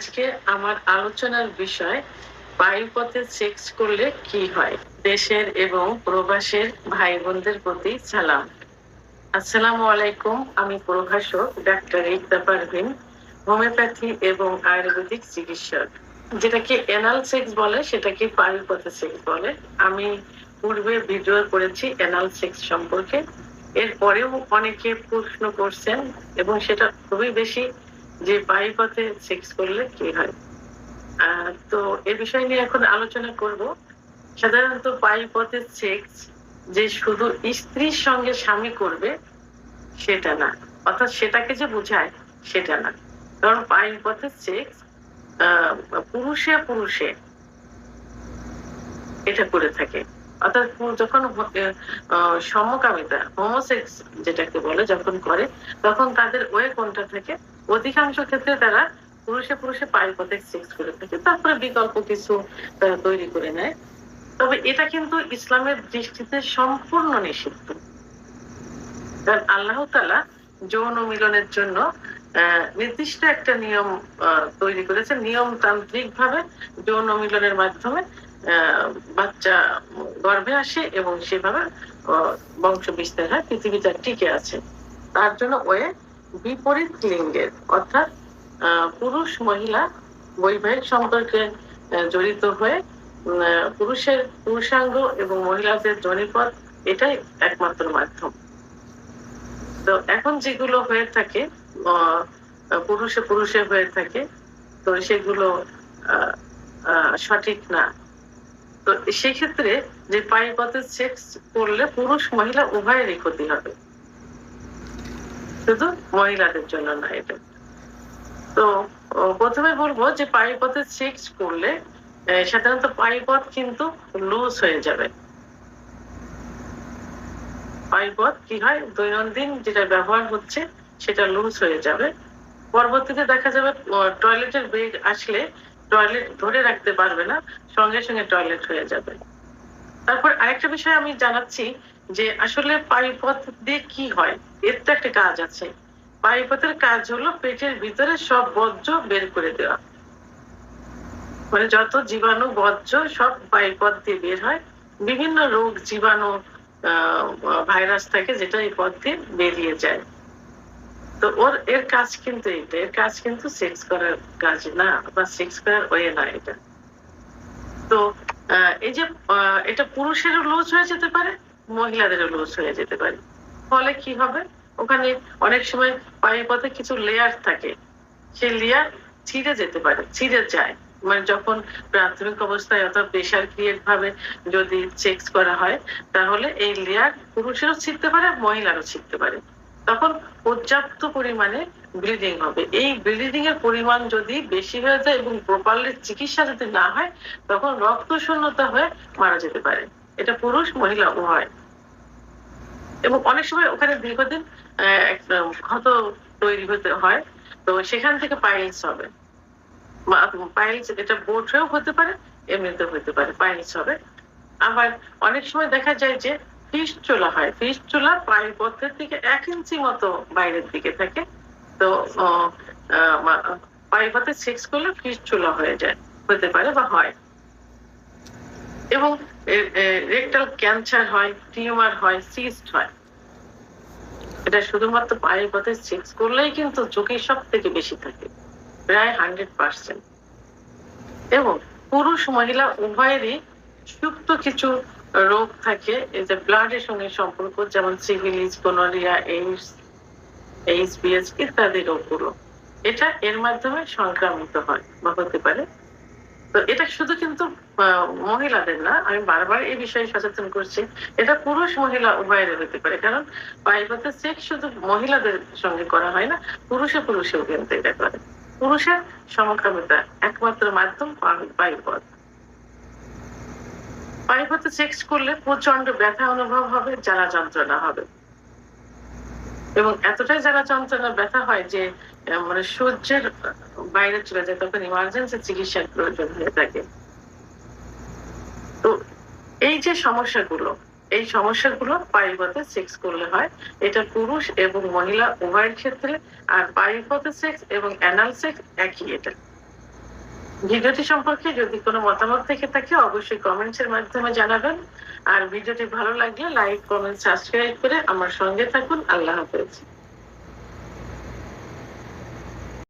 আজকে আমার আলোচনার বিষয়, বায়ুপথে সেক্স করলে কি হয়? দেশের এবং প্রবাসের ভাই বোনদের প্রতি সালাম। আসসালামু আলাইকুম, আমি প্রভাষক ডাক্তার ইকতা পারভিন, হোমিওপ্যাথি এবং আয়ুর্বেদিক চিকিৎসক। যেটাকে এনাল সেক্স বলে, সেটাকে বায়ুপথে সেক্স বলে। আমি পূর্বে ভিডিও করেছি এনাল সেক্স সম্পর্কে। এরপরেও অনেকে প্রশ্ন করছেন এবং সেটা খুবই বেশি যে বায়ুপথে সেক্স করলে কি হয়? তো এ বিষয় নিয়ে এখন আলোচনা করব। সাধারণত বায়ুপথে সেক্স যে শুধু স্ত্রীর সঙ্গে স্বামী করবে, সেটা না। অর্থাৎ সেটাকে যে বোঝায়, সেটা না। কারণ বায়ুপথে সেক্স পুরুষে পুরুষে এটা করে থাকে। অর্থাৎ যখন সমকামিতা হোমোসেক্স যেটাকে বলে, যখন করে, তখন তাদের ওয়ে কোনটা থাকে? অধিকাংশ ক্ষেত্রে তারা পুরুষে পুরুষে পায়ের পথে সেক্স করে থাকে, তারপরে বিকল্প কিছু তারা তৈরি করে নেয়। তবে এটা কিন্তু ইসলামের দৃষ্টিতে সম্পূর্ণ নিষিদ্ধ। কারণ আল্লাহ তালা যৌন মিলনের জন্য নির্দিষ্ট একটা নিয়ম তৈরি করেছে নিয়মতান্ত্রিক ভাবে যৌন মিলনের মাধ্যমে বাচ্চা গর্ভে আসে এবং সেভাবে বংশ বিস্তার হয়, পৃথিবীটা টিকে আছে। তার জন্য ওয়ে বিপরীত লিঙ্গের অর্থাৎ পুরুষ মহিলা বৈবাহিক সম্পর্কে জড়িত হয়ে পুরুষের পুরুষাঙ্গ এবং মহিলাদের জনিপথ এটাই একমাত্র মাধ্যম। তো এখন যেগুলো হয়ে থাকে পুরুষে পুরুষে হয়ে থাকে, তো সেগুলো সঠিক না। তো সেক্ষেত্রে যে পাইপথে সেক্স করলে পুরুষ মহিলা উভয়েরই ক্ষতি হবে। শুধু মহিলাদের জন্য না এটা তো প্রথমে বলব যে পাইপথে সেক্স করলে সাধারণত পাইপথ কিন্তু লুজ হয়ে যাবে। পাইপথ কি হয়? দৈনন্দিন যেটা ব্যবহার হচ্ছে, সেটা লুজ হয়ে যাবে। পরবর্তীতে দেখা যাবে টয়লেটের বেগ আসলে টয়লেট ধরে রাখতে পারবে না, সঙ্গে সঙ্গে টয়লেট হয়ে যাবে। তারপর আরেকটা বিষয় আমি জানাচ্ছি যে আসলে পাইপথ দিয়ে কি হয়? এর তো একটা কাজ আছে। পাইপথের কাজ হলো পেটের ভিতরে সব বর্জ্য বের করে দেওয়া। মানে যত জীবাণু, বর্জ্য সব পাইপথ দিয়ে বের হয়। বিভিন্ন রোগ, জীবাণু ভাইরাস থাকে যেটা এই পথ দিয়ে বেরিয়ে যায়। তো ওর, এর কাজ কিন্তু এটা এর কাজ কিন্তু সেক্স করার কাজ না, বা সেক্স করার ওয়ে না এটা। তো এই যে এটা পুরুষেরও লুজ হয়ে যেতে পারে মহিলাদেরও লুজ হয়ে যেতে পারে। ফলে কি হবে? ওখানে অনেক সময় পায়ের পথে কিছু লেয়ার থাকে। সেই লেয়ার ছিঁড়ে যেতে পারে, ছিঁড়ে যায়। মানে যখন প্রাথমিক অবস্থায় অথবা প্রেশার ক্রিয়েট ভাবে যদি চেক করা হয়, তাহলে এই লেয়ার পুরুষেরও ছিঁড়তে পারে, মহিলারও ছিঁড়তে পারে। তখন পর্যাপ্ত পরিমাণে ব্লিডিং হবে। এই ব্লিডিং এর পরিমাণ যদি বেশি হয়ে যায় এবং প্রপারলি চিকিৎসা যদি না হয়, তখন রক্ত শূন্যতা হয়ে মারা যেতে পারে। এটা পুরুষ, মহিলা, উভয়। এবং অনেক সময় ওখানে দীর্ঘদিন ক্ষত তৈরি হতে হয়। তো সেখান থেকে পাইলস হবে। পাইলস এটা বোট হয়েও হতে পারে, এমনিতেও হতে পারে পাইলস হবে। আবার অনেক সময় দেখা যায় যে ফিস চোলা হয়। ফিস চোলা পায়ের পথের দিকে এক ইঞ্চি মতো বাইরের দিকে থাকে। তো পায়ের পথে সেক্স করলে ফিস চোলা হয়ে যায়, হতে পারে বা হয়। এবং রেকটাল ক্যান্সার হয় টিউমার হয় সিস্ট হয়। এটা শুধুমাত্র পায়ের পথে করলেই কিন্তু সব থেকে বেশি থাকে, প্রায় হান্ড্রেড পার্সেন্ট এবং পুরুষ মহিলা উভয়েরই সুপ্ত কিছু রোগ থাকে, এই যে ব্লাডের সঙ্গে সম্পর্ক, যেমন syphilis gonorrhoea AIDS H BS ইত্যাদি রোগগুলো। এটা এর মাধ্যমে সংক্রামিত হয় বা হতে পারে তো এটা শুধু কিন্তু মহিলাদের না, আমি বারবার এই বিষয়ে সচেতন করছি। এটা পুরুষ মহিলা উভয়ের হতে পারে, কারণ পাইপথে সেক্স শুধু মহিলাদের সঙ্গে করা হয় না, পুরুষে পুরুষেও কিন্তু এটা করে। পুরুষের সমকামিতা একমাত্র মাধ্যম পাইপথ পাইপথে সেক্স করলে প্রচণ্ড ব্যথা অনুভব হবে, জ্বালা যন্ত্রণা হবে। এবং এতটাই জ্বালা যন্ত্রণা, ব্যথা হয় যে মানে সহ্যের বাইরে চলে যায়, তখন ইমার্জেন্সি চিকিৎসার প্রয়োজন হয়ে থাকে। তো এই যে সমস্যাগুলো, এই সমস্যাগুলো পাইপথে সেক্স করলে হয়। এটা পুরুষ এবং মহিলা উভয়ের ক্ষেত্রে, আর পাইপথে সেক্স এবং অ্যানাল সেক্স একই এটা। ভিডিওটি সম্পর্কে যদি কোনো মতামত থেকে থাকে, অবশ্যই কমেন্টস এর মাধ্যমে জানাবেন। আর ভিডিওটি ভালো লাগলে লাইক কমেন্ট সাবস্ক্রাইব করে আমার সঙ্গে থাকুন। আল্লাহ হাফেজ।